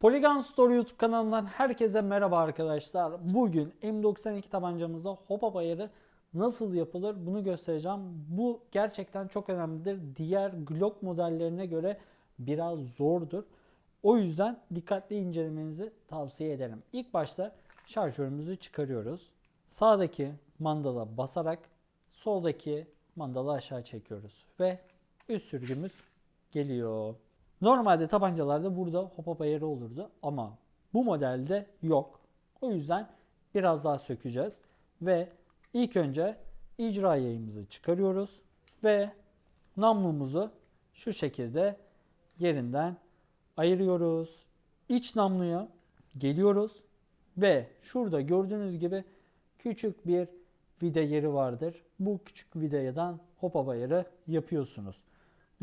Polygon Store YouTube kanalından herkese merhaba arkadaşlar. Bugün M92 tabancamızda hop ayarı nasıl yapılır bunu göstereceğim. Bu gerçekten çok önemlidir. Diğer Glock modellerine göre biraz zordur. O yüzden dikkatli incelemenizi tavsiye ederim. İlk başta şarjörümüzü çıkarıyoruz. Sağdaki mandala basarak soldaki mandalı aşağı çekiyoruz ve üst sürgümüz geliyor. Normalde tabancalarda burada hop ayarı olurdu ama bu modelde yok. O yüzden biraz daha sökeceğiz ve ilk önce icra yayımızı çıkarıyoruz ve namlumuzu şu şekilde yerinden ayırıyoruz. İç namluya geliyoruz ve şurada gördüğünüz gibi küçük bir vida yeri vardır. Bu küçük vidadan hop ayarı yapıyorsunuz.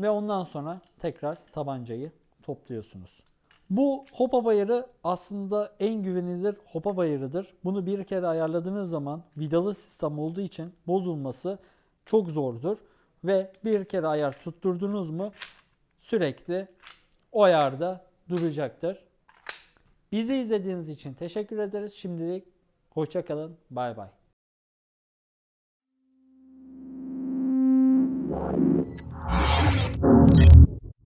Ve ondan sonra tekrar tabancayı topluyorsunuz. Bu hop ayarı aslında en güvenilir hop ayarıdır. Bunu bir kere ayarladığınız zaman vidalı sistem olduğu için bozulması çok zordur. Ve bir kere ayar tutturdunuz mu sürekli o ayarda duracaktır. Bizi izlediğiniz için teşekkür ederiz. Şimdilik hoşçakalın. Bay bay.